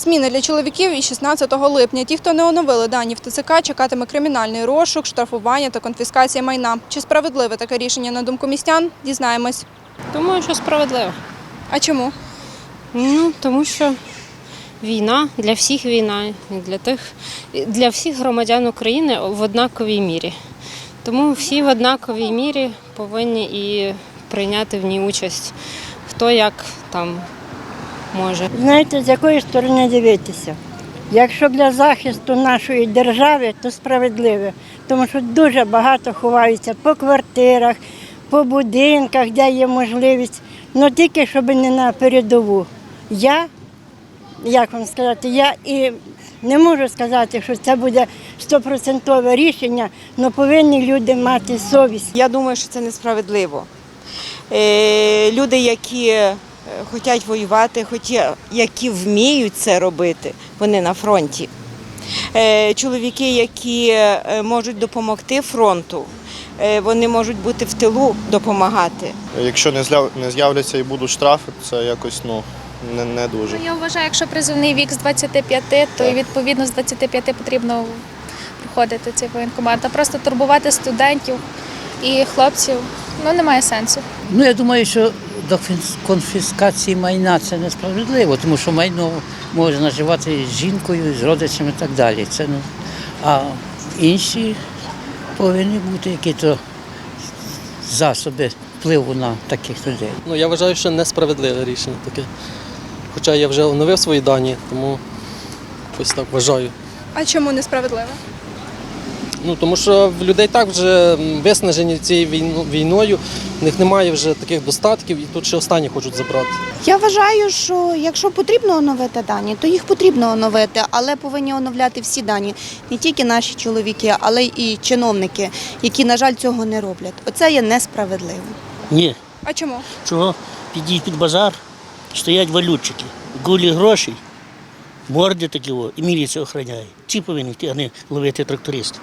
Зміни для чоловіків і 16 липня. Ті, хто не оновили дані в ТЦК, чекатиме кримінальний розшук, штрафування та конфіскація майна. Чи справедливе таке рішення на думку містян? Дізнаємось. Думаю, що справедливо. А чому? Ну, тому що війна для всіх війна, для тих, для всіх громадян України в однаковій мірі. Тому всі в однаковій мірі повинні і прийняти в ній участь. Хто як там може. Знаєте, з якої сторони дивитися? Якщо для захисту нашої держави, то справедливе, тому що дуже багато ховаються по квартирах, по будинках, де є можливість, але тільки щоб не на передову. Я, як вам сказати, я і не можу сказати, що це буде стопроцентове рішення, але повинні люди мати совість. Я думаю, що це несправедливо. Е, Люди, які хочуть воювати, хоті- які вміють це робити, вони на фронті. Е, Чоловіки, які е, можуть допомогти фронту, е, вони можуть бути в тилу допомагати. Якщо не з'являться і будуть штрафи, це якось ну не, не дуже. Ну, Я вважаю, якщо призовний вік з 25, то і відповідно з 25 потрібно проходити цей воєнкомат. А просто турбувати студентів і хлопців ну немає сенсу. Ну, я думаю, що до конфіскації майна це несправедливо, тому що майно може наживати з жінкою, з родичами і так далі. Це, ну, а інші повинні бути якісь засоби впливу на таких людей. Ну, я вважаю, що несправедливе рішення таке. Хоча я вже оновив свої дані, тому ось так вважаю. А чому несправедливо? Ну, тому що в людей так вже виснажені цією війною, в них немає вже таких достатків, і тут ще останні хочуть забрати. Я вважаю, що якщо потрібно оновити дані, то їх потрібно оновити, але повинні оновляти всі дані, не тільки наші чоловіки, але й чиновники, які, на жаль, цього не роблять. Оце є несправедливо. Ні. А чому? Чого? Підіть під базар, стоять валютчики, гулі грошей, морди такі, і міліція охороняє. Ці повинні йти, а не ловити тракториста.